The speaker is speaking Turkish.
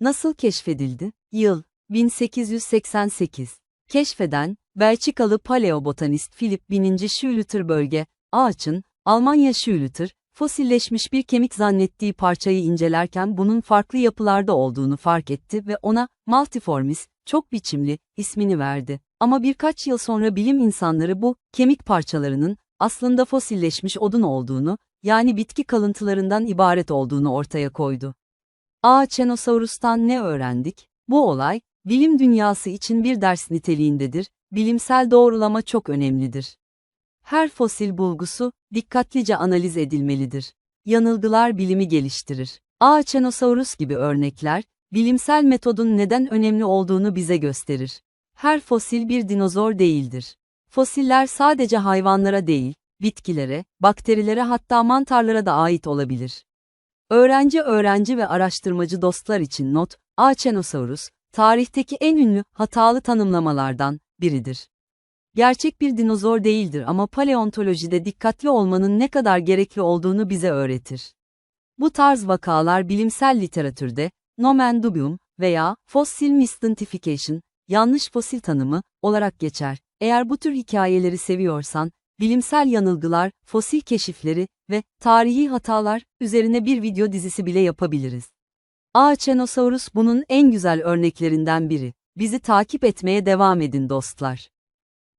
Nasıl keşfedildi? Yıl 1888. Keşfeden, Belçikalı paleobotanist Philip Bininci Schülüter bölge, ağaçın, Almanya Schülüter, fosilleşmiş bir kemik zannettiği parçayı incelerken bunun farklı yapılarda olduğunu fark etti ve ona, multiformis, çok biçimli, ismini verdi. Ama birkaç yıl sonra bilim insanları bu, kemik parçalarının, aslında fosilleşmiş odun olduğunu, yani bitki kalıntılarından ibaret olduğunu ortaya koydu. Ağaçenosaurus'tan ne öğrendik? Bu olay, bilim dünyası için bir ders niteliğindedir, bilimsel doğrulama çok önemlidir. Her fosil bulgusu, dikkatlice analiz edilmelidir. Yanılgılar bilimi geliştirir. Ağaçenosaurus gibi örnekler, bilimsel metodun neden önemli olduğunu bize gösterir. Her fosil bir dinozor değildir. Fosiller sadece hayvanlara değil, bitkilere, bakterilere hatta mantarlara da ait olabilir. Öğrenci öğrenci ve araştırmacı dostlar için not, Ağaçenosaurus, tarihteki en ünlü, hatalı tanımlamalardan biridir. Gerçek bir dinozor değildir ama paleontolojide dikkatli olmanın ne kadar gerekli olduğunu bize öğretir. Bu tarz vakalar bilimsel literatürde, nomen dubium veya fossil misidentification, yanlış fosil tanımı olarak geçer. Eğer bu tür hikayeleri seviyorsan, bilimsel yanılgılar, fosil keşifleri ve tarihi hatalar üzerine bir video dizisi bile yapabiliriz. Ağaçenosaurus bunun en güzel örneklerinden biri. Bizi takip etmeye devam edin dostlar.